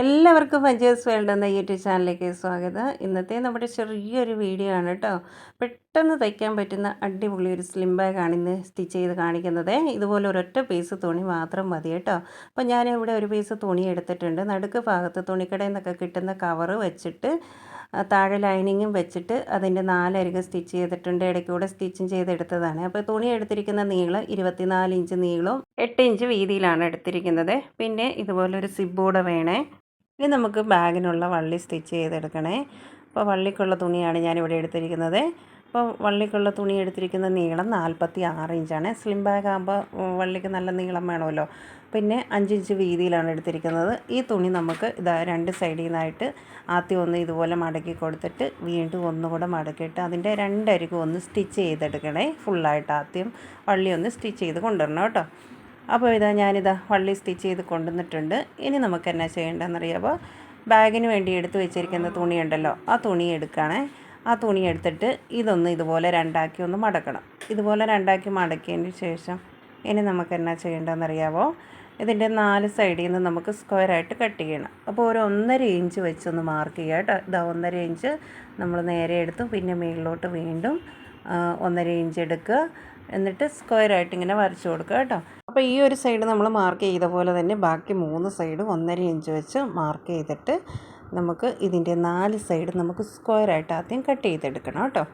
എല്ലാവർക്കും പഞ്ചേഴ്സ് വേൾഡ് എന്ന യൂട്യൂബ് ചാനലിലേക്ക് സ്വാഗതം. ഇന്നത്തെ നമ്മുടെ ചെറിയൊരു വീഡിയോ ആണ് കേട്ടോ. പെട്ടെന്ന് തയ്ക്കാൻ പറ്റുന്ന അടിപൊളി ഒരു സ്ലിം ബാഗാണ് ഇന്ന് സ്റ്റിച്ച് ചെയ്ത് കാണിക്കുന്നത്. ഇതുപോലെ ഒരൊറ്റ പീസ് തുണി മാത്രം മതി കേട്ടോ. അപ്പോൾ ഞാൻ ഇവിടെ ഒരു പീസ് തുണി എടുത്തിട്ടുണ്ട്. നടുക്ക് ഭാഗത്ത് തുണിക്കടയിൽ നിന്നൊക്കെ കിട്ടുന്ന കവറ് വെച്ചിട്ട് താഴെ ലൈനിങ്ങും വെച്ചിട്ട് അതിന്റെ നാലരികെ സ്റ്റിച്ച് ചെയ്തിട്ടുണ്ട്. ഇടയ്ക്കൂടെ സ്റ്റിച്ചും ചെയ്തെടുത്തതാണ്. അപ്പോൾ തുണി എടുത്തിരിക്കുന്ന നീളം ഇരുപത്തിനാല് ഇഞ്ച് നീളവും എട്ട് ഇഞ്ച് വീതിയിലാണ് എടുത്തിരിക്കുന്നത്. പിന്നെ ഇതുപോലൊരു സിബൂടെ വേണേ. ഇനി നമുക്ക് ബാഗിനുള്ള വള്ളി സ്റ്റിച്ച് ചെയ്തെടുക്കണേ. അപ്പോൾ വള്ളിക്കുള്ള തുണിയാണ് ഞാനിവിടെ എടുത്തിരിക്കുന്നത്. അപ്പോൾ വള്ളിക്കുള്ള തുണി എടുത്തിരിക്കുന്ന നീളം നാൽപ്പത്തി ആറ് ഇഞ്ചാണ്. സ്ലിം ബാഗ് ആകുമ്പോൾ വള്ളിക്ക് നല്ല നീളം വേണമല്ലോ. പിന്നെ അഞ്ചിഞ്ച് വീതിയിലാണ് എടുത്തിരിക്കുന്നത്. ഈ തുണി നമുക്ക് ഇതാ രണ്ട് സൈഡിൽ നിന്നായിട്ട് ആദ്യം ഒന്ന് ഇതുപോലെ മടക്കി കൊടുത്തിട്ട് വീണ്ടും ഒന്നുകൂടെ മടക്കിയിട്ട് അതിന്റെ രണ്ടരികും ഒന്ന് സ്റ്റിച്ച് ചെയ്തെടുക്കണേ. ഫുള്ളായിട്ട് ആദ്യം വള്ളി ഒന്ന് സ്റ്റിച്ച് ചെയ്ത് കൊണ്ടുവരണം കേട്ടോ. അപ്പോൾ ഇതാ ഞാനിതാ വള്ളി സ്റ്റിച്ച് ചെയ്ത് കൊണ്ടുവന്നിട്ടുണ്ട്. ഇനി നമുക്ക് എന്നാ ചെയ്യേണ്ടതെന്നറിയാമോ ബാഗിന് വേണ്ടി എടുത്ത് വെച്ചിരിക്കുന്ന തുണിയുണ്ടല്ലോ ആ തുണി എടുക്കുകയാണേ ആ തുണി എടുത്തിട്ട് ഇതൊന്ന് ഇതുപോലെ രണ്ടാക്കി ഒന്ന് മടക്കണം. ഇതുപോലെ രണ്ടാക്കി മടക്കിയതിന് ശേഷം ഇനി നമുക്ക് എന്നാ ചെയ്യേണ്ടതെന്നറിയാമോ ഇതിന്റെ നാല് സൈഡിൽ നിന്ന് നമുക്ക് സ്ക്വയറായിട്ട് കട്ട് ചെയ്യണം. അപ്പോൾ ഒരു ഒന്നര ഇഞ്ച് വെച്ചൊന്ന് മാർക്ക് ചെയ്യുക കേട്ടോ. ഇതാ ഒന്നര ഇഞ്ച് നമ്മൾ നേരെ എടുത്തു പിന്നെ മുകളിലോട്ട് വീണ്ടും ഒന്നര ഇഞ്ച് എടുക്കുക. എന്നിട്ട് സ്ക്വയറായിട്ട് ഇങ്ങനെ വരച്ചു കൊടുക്കുക കേട്ടോ. അപ്പോൾ ഈ ഒരു സൈഡ് നമ്മൾ മാർക്ക് ചെയ്ത പോലെ തന്നെ ബാക്കി മൂന്ന് സൈഡും ഒന്നര ഇഞ്ച് വെച്ച് മാർക്ക് ചെയ്തിട്ട് നമുക്ക് ഇതിന്റെ നാല് സൈഡ് നമുക്ക് സ്ക്വയറായിട്ട് ആദ്യം കട്ട് ചെയ്തെടുക്കണം കേട്ടോ.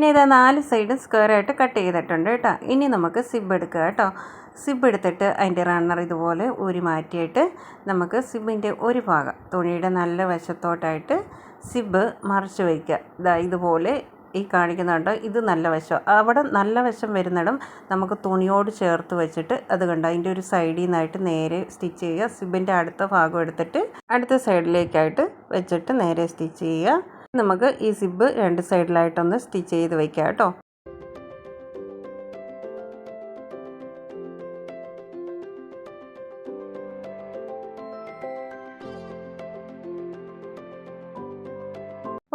ഇനി ഇത് നാല് സൈഡ് സ്ക്വയറായിട്ട് കട്ട് ചെയ്തിട്ടുണ്ട് കേട്ടോ. ഇനി നമുക്ക് സിബ് എടുക്കുക കേട്ടോ. സിബ് എടുത്തിട്ട് അതിന്റെ റണ്ണർ ഇതുപോലെ ഊരി മാറ്റിയിട്ട് നമുക്ക് സിബിന്റെ ഒരു ഭാഗം തുണിയുടെ നല്ല വശത്തോട്ടായിട്ട് സിബ് മറിച്ച് വയ്ക്കുക ഇതാ ഇതുപോലെ ഈ കാണിക്കുന്നുണ്ട്. ഇത് നല്ല വശം. അവിടെ നല്ല വശം വരുന്നിടം നമുക്ക് തുണിയോട് ചേർത്ത് വെച്ചിട്ട് അത് കണ്ട അതിന്റെ ഒരു സൈഡിൽ നിന്നായിട്ട് നേരെ സ്റ്റിച്ച് ചെയ്യുക. സിബിന്റെ അടുത്ത ഭാഗം എടുത്തിട്ട് അടുത്ത സൈഡിലേക്കായിട്ട് വെച്ചിട്ട് നേരെ സ്റ്റിച്ച് ചെയ്യുക. നമുക്ക് ഈ സിബ് രണ്ട് സൈഡിലായിട്ടൊന്ന് സ്റ്റിച്ച് ചെയ്ത് വയ്ക്കാം കേട്ടോ.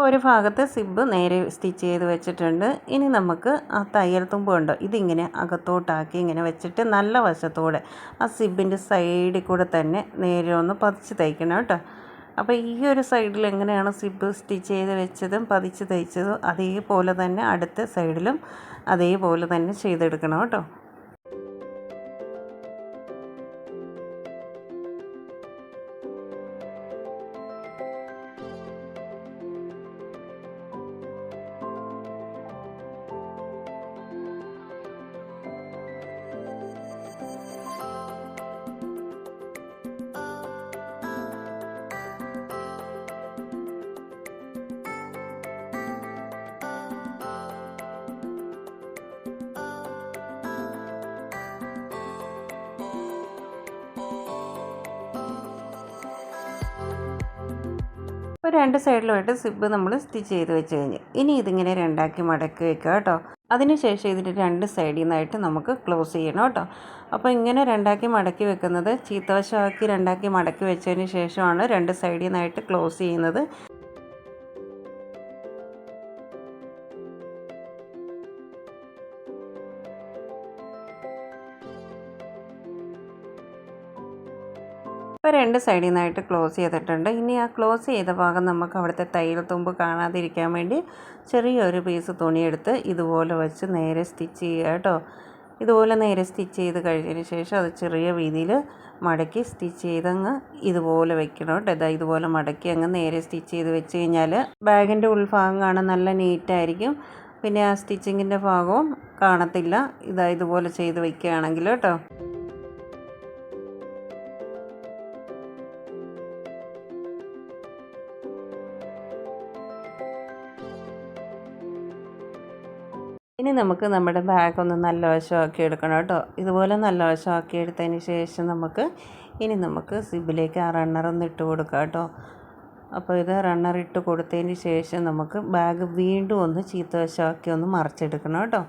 ഒരു ഭാഗത്ത് സിബ് നേരെ സ്റ്റിച്ച് ചെയ്ത് വെച്ചിട്ടുണ്ട്. ഇനി നമുക്ക് ആ തയ്യൽ തുമ്പുണ്ട് ഇതിങ്ങനെ അകത്തോട്ടാക്കി ഇങ്ങനെ വെച്ചിട്ട് നല്ല വശത്തോടെ ആ സിബിന്റെ സൈഡിൽ കൂടെ തന്നെ നേരെ ഒന്ന് പതിച്ച് തയ്ക്കണം കേട്ടോ. അപ്പോൾ ഈ ഒരു സൈഡിൽ എങ്ങനെയാണ് സിബ് സ്റ്റിച്ച് ചെയ്ത് വെച്ചതും പതിച്ച് തയ്ച്ചതും അതേപോലെ തന്നെ അടുത്ത സൈഡിലും അതേപോലെ തന്നെ ചെയ്തെടുക്കണം കേട്ടോ. ഇപ്പോൾ രണ്ട് സൈഡിലുമായിട്ട് സിബ് നമ്മൾ സ്റ്റിച്ച് ചെയ്ത് വെച്ച് കഴിഞ്ഞ്. ഇനി ഇതിങ്ങനെ രണ്ടാക്കി മടക്കി വെക്കുക കേട്ടോ. അതിനുശേഷം ഇതിന്റെ രണ്ട് സൈഡിൽ നിന്നായിട്ട് നമുക്ക് ക്ലോസ് ചെയ്യണം കേട്ടോ. അപ്പോൾ ഇങ്ങനെ രണ്ടാക്കി മടക്കി വെക്കുന്നത് ചീത്തവശമാക്കി രണ്ടാക്കി മടക്കി വെച്ചതിന് ശേഷമാണ് രണ്ട് സൈഡിൽ നിന്നായിട്ട് ക്ലോസ് ചെയ്യുന്നത്. രണ്ട് സൈഡിൽ നിന്നായിട്ട് ക്ലോസ് ചെയ്തിട്ടുണ്ട്. ഇനി ആ ക്ലോസ് ചെയ്ത ഭാഗം നമുക്ക് അവിടുത്തെ തയ്യൽ തുമ്പ് കാണാതിരിക്കാൻ വേണ്ടി ചെറിയൊരു പീസ് തുണിയെടുത്ത് ഇതുപോലെ വെച്ച് നേരെ സ്റ്റിച്ച് ചെയ്യുക കേട്ടോ. ഇതുപോലെ നേരെ സ്റ്റിച്ച് ചെയ്ത് കഴിഞ്ഞതിന് ശേഷം അത് ചെറിയ രീതിയിൽ മടക്കി സ്റ്റിച്ച് ചെയ്തങ്ങ് ഇതുപോലെ വെക്കണം കേട്ടോ. ഇതാ ഇതുപോലെ മടക്കി അങ്ങ് നേരെ സ്റ്റിച്ച് ചെയ്ത് വെച്ച് കഴിഞ്ഞാൽ ബാഗിന്റെ ഉൾഭാഗം കാണാൻ നല്ല നീറ്റായിരിക്കും. പിന്നെ ആ സ്റ്റിച്ചിങ്ങിന്റെ ഭാഗവും കാണത്തില്ല. ഇതാ ഇതുപോലെ ചെയ്ത് വെക്കുകയാണെങ്കിൽ കേട്ടോ. ഇനി നമുക്ക് നമ്മുടെ ബാഗ് ഒന്ന് നല്ല വശമാക്കി എടുക്കണം കേട്ടോ. ഇതുപോലെ നല്ല വശമാക്കി എടുത്തതിന് ശേഷം നമുക്ക് ഇനി നമുക്ക് സിബിലേക്ക് ആ റണ്ണർ ഒന്ന് ഇട്ട് കൊടുക്കാം കേട്ടോ. അപ്പോൾ ഇത് റണ്ണർ ഇട്ട് കൊടുത്തതിന് ശേഷം നമുക്ക് ബാഗ് വീണ്ടും ഒന്ന് ചീത്തവശമാക്കി ഒന്ന് മറിച്ചെടുക്കണം കേട്ടോ.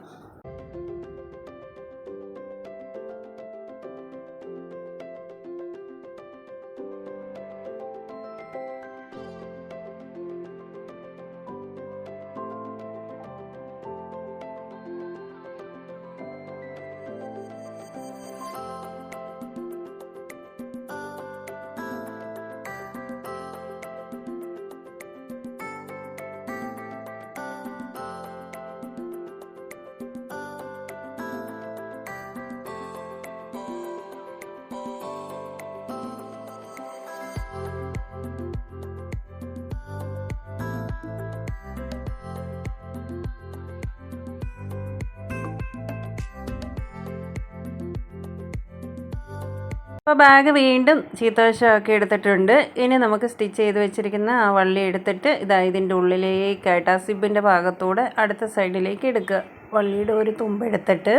അപ്പോൾ ബാഗ് വീണ്ടും ചീത്തവശമൊക്കെ എടുത്തിട്ടുണ്ട്. ഇനി നമുക്ക് സ്റ്റിച്ച് ചെയ്ത് വെച്ചിരിക്കുന്ന ആ വള്ളി എടുത്തിട്ട് ഇതാ ഇതിന്റെ ഉള്ളിലേക്കായിട്ട് ആ സിബിന്റെ ഭാഗത്തൂടെ അടുത്ത സൈഡിലേക്ക് എടുക്കുക. വള്ളിയുടെ ഒരു തുമ്പെടുത്തിട്ട്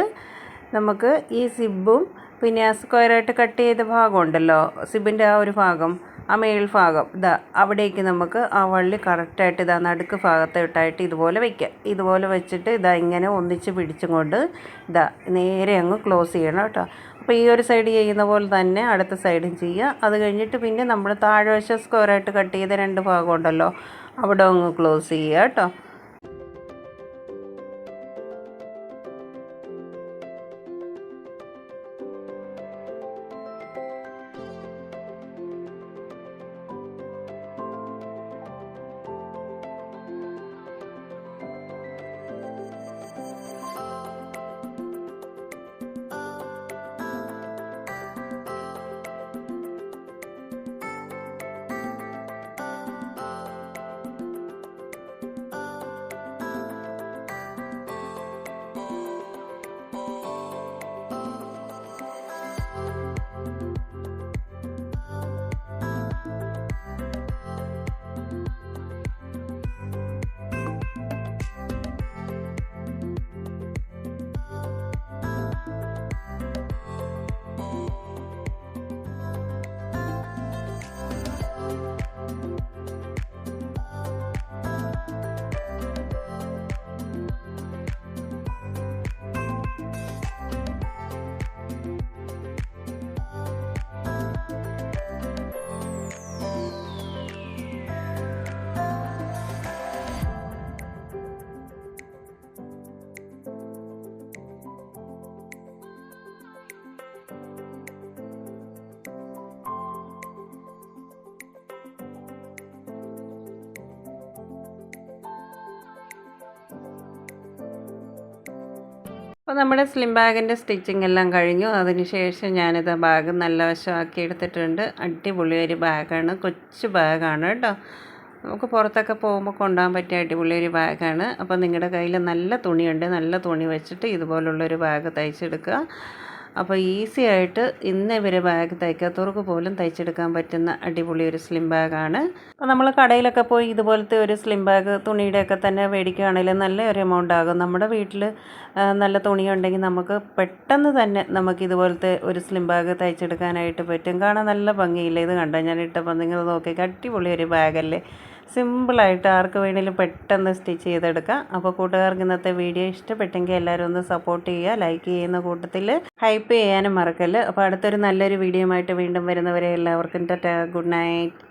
നമുക്ക് ഈ സിബും പിന്നെ ആ സ്ക്വയറായിട്ട് കട്ട് ചെയ്ത ഭാഗമുണ്ടല്ലോ സിബിന്റെ ആ ഒരു ഭാഗം ആ മേൽ ഭാഗം ഇതാ അവിടേക്ക് നമുക്ക് ആ വള്ളി കറക്റ്റായിട്ട് ഇതാ നടുക്ക് ഭാഗത്തോട്ടായിട്ട് ഇതുപോലെ വയ്ക്കുക ഇതുപോലെ വെച്ചിട്ട് ഇതാ ഇങ്ങനെ ഒന്നിച്ച് പിടിച്ചും കൊണ്ട് ഇതാ നേരെ അങ്ങ് ക്ലോസ് ചെയ്യണം കേട്ടോ. അപ്പോൾ ഈ ഒരു സൈഡ് ചെയ്യുന്ന പോലെ തന്നെ അടുത്ത സൈഡും ചെയ്യുക. അത് കഴിഞ്ഞിട്ട് പിന്നെ നമ്മൾ താഴ്വശം സ്ക്വയറായിട്ട് കട്ട് ചെയ്ത രണ്ട് ഭാഗം ഉണ്ടല്ലോ. അവിടെ അങ്ങ് ക്ലോസ് ചെയ്യുക കേട്ടോ. അപ്പോൾ നമ്മുടെ സ്ലിം ബാഗിന്റെ സ്റ്റിച്ചിങ് എല്ലാം കഴിഞ്ഞു. അതിനുശേഷം ഞാനിത് ബാഗ് നല്ല വശമാക്കി എടുത്തിട്ടുണ്ട്. അടിപൊളി ഒരു ബാഗാണ് കൊച്ചു ബാഗാണ് കേട്ടോ. നമുക്ക് പുറത്തൊക്കെ പോകുമ്പോൾ കൊണ്ടുപോകാൻ പറ്റിയ അടിപൊളി ഒരു ബാഗാണ് അപ്പോൾ നിങ്ങളുടെ കയ്യിൽ നല്ല തുണിയുണ്ട്. നല്ല തുണി വെച്ചിട്ട് ഇതുപോലുള്ളൊരു ബാഗ് തയ്ച്ചെടുക്കുക. അപ്പോൾ ഈസി ആയിട്ട് ഇന്ന് ഇവർ ബാഗ് തയ്ക്കാത്തവർക്ക് പോലും തയ്ച്ചെടുക്കാൻ പറ്റുന്ന അടിപൊളി ഒരു സ്ലിം ബാഗാണ് അപ്പോൾ നമ്മൾ കടയിലൊക്കെ പോയി ഇതുപോലത്തെ ഒരു സ്ലിം ബാഗ് തുണിയുടെയൊക്കെ തന്നെ മേടിക്കുകയാണെങ്കിൽ നല്ല ഒരു എമൗണ്ട് ആകും. നമ്മുടെ വീട്ടിൽ നല്ല തുണിയുണ്ടെങ്കിൽ നമുക്ക് പെട്ടെന്ന് തന്നെ നമുക്ക് ഇതുപോലത്തെ ഒരു സ്ലിം ബാഗ് തയ്ച്ചെടുക്കാനായിട്ട് പറ്റും. കാണാൻ നല്ല ഭംഗിയില്ല? ഇത് കണ്ടോ? ഞാൻ ഇട്ടപ്പോൾ നിങ്ങൾ നോക്കിയൊക്കെ അടിപൊളി ഒരു ബാഗല്ലേ സിമ്പിളായിട്ട് ആർക്ക് വേണമെങ്കിലും പെട്ടെന്ന് സ്റ്റിച്ച് ചെയ്തെടുക്കാം. അപ്പോൾ കൂട്ടുകാർക്ക് ഇന്നത്തെ വീഡിയോ ഇഷ്ടപ്പെട്ടെങ്കിൽ എല്ലാവരും ഒന്ന് സപ്പോർട്ട് ചെയ്യുക ലൈക്ക് ചെയ്യുന്ന കൂട്ടത്തിൽ ഹൈപ്പ് ചെയ്യാനും മറക്കല്ല്. അപ്പോൾ അടുത്തൊരു നല്ലൊരു വീഡിയോ ആയിട്ട് വീണ്ടും വരുന്നവരെ എല്ലാവർക്കും ടാറ്റാ ഗുഡ് നൈറ്റ്